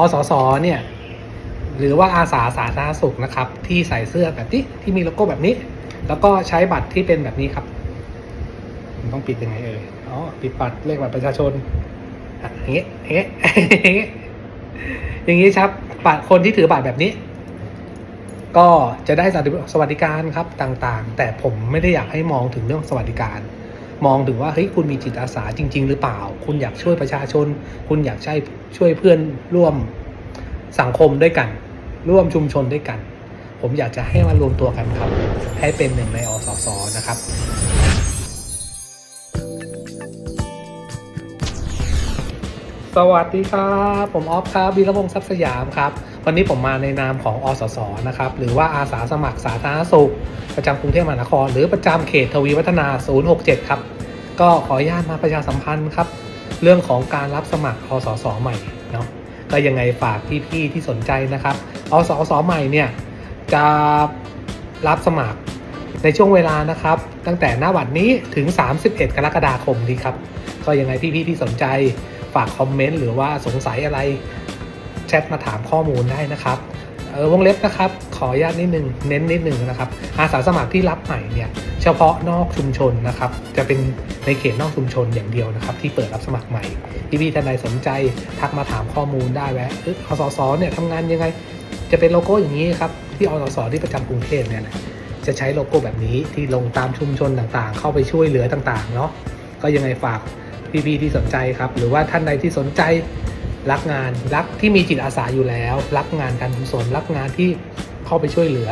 อสสเนี่ยหรือว่าอาสาสาธารณสุขนะครับ ที่ใส่เสื้อแบบนี้ที่มีโลโก้แบบนี้ แล้วก็ใช้บัตรที่เป็นแบบนี้ครับมันต้องปิดยังไงเอ่ยอ๋อปิดบัตรเลขบัตรประชาชนอย่างเงี้ยอย่างเงี้ยอย่างเงี้ยอย่างงี้ครับบัตรคนที่ถือบัตรแบบนี้ ก็จะได้สวัสดิการครับต่างๆ แต่ผมไม่ได้อยากให้มองถึงเรื่องสวัสดิการ มองถึงว่าเฮ้ยคุณมีจิตอาสาจริง ๆ หรือเปล่า คุณอยากช่วยประชาชน คุณอยากใช้ช่วยเพื่อนร่วมสังคมด้วยกัน ร่วมชุมชนด้วยกัน ผมอยากจะให้มารวมตัวกันครับ ให้เป็นหนึ่งในอสสนะครับ สวัสดีครับ ผมออฟครับวีระวงศ์ทรัพย์สยามครับ วันนี้ผมมาในนามของอสสนะครับ หรือว่าอาสาสมัครสาธารณสุข ประจำกรุงเทพมหานคร หรือประจำเขตทวีวัฒนา 067 ครับ ก็ขออนุญาตมาประชาสัมพันธ์ครับ เรื่องของการรับสมัครอสสใหม่เนาะก็ยังไงฝากพี่ๆที่สนใจนะครับอสสใหม่เนี่ยจะรับสมัครในช่วงเวลานะครับ ตั้งแต่หน้าวันนี้ถึง 31 กรกฎาคมนี้ครับ ก็ยังไงพี่ๆที่สนใจ ฝากคอมเมนต์หรือว่าสงสัยอะไรแชทมาถามข้อมูลได้นะครับเออวงเล็บนะครับ ขออนุญาตนิดนึงเน้นนิดนึงนะครับ อาสาสมัครที่รับใหม่เนี่ย เฉพาะนอกชุมชนนะครับ จะเป็นในเขตนอกชุมชนอย่างเดียวนะครับ ที่เปิดรับสมัครใหม่ พี่ๆท่านใดสนใจทักมาถามข้อมูลได้แวะเอออสสเนี่ยทำงานยังไง จะเป็นโลโก้อย่างนี้ครับ ที่อสสที่ประจำกรุงเทพเนี่ยแหละจะใช้โลโก้แบบนี้ที่ลงตามชุมชนต่างๆ เข้าไปช่วยเหลือต่างๆเนาะก็ยังไงฝาก พี่ๆที่สนใจครับ หรือว่าท่านใดที่สนใจรักงานรักที่มีจิตอาสาอยู่แล้ว รักงานการกุศลรักงานที่เข้าไปช่วยเหลือ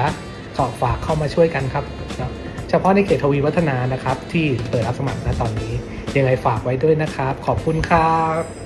ขอฝากเข้ามาช่วยกันครับเนาะเฉพาะในเขตทวีวัฒนานะครับ ที่เปิดรับสมัครณตอนนี้ยังไงฝากไว้ด้วยนะครับ ขอบคุณครับ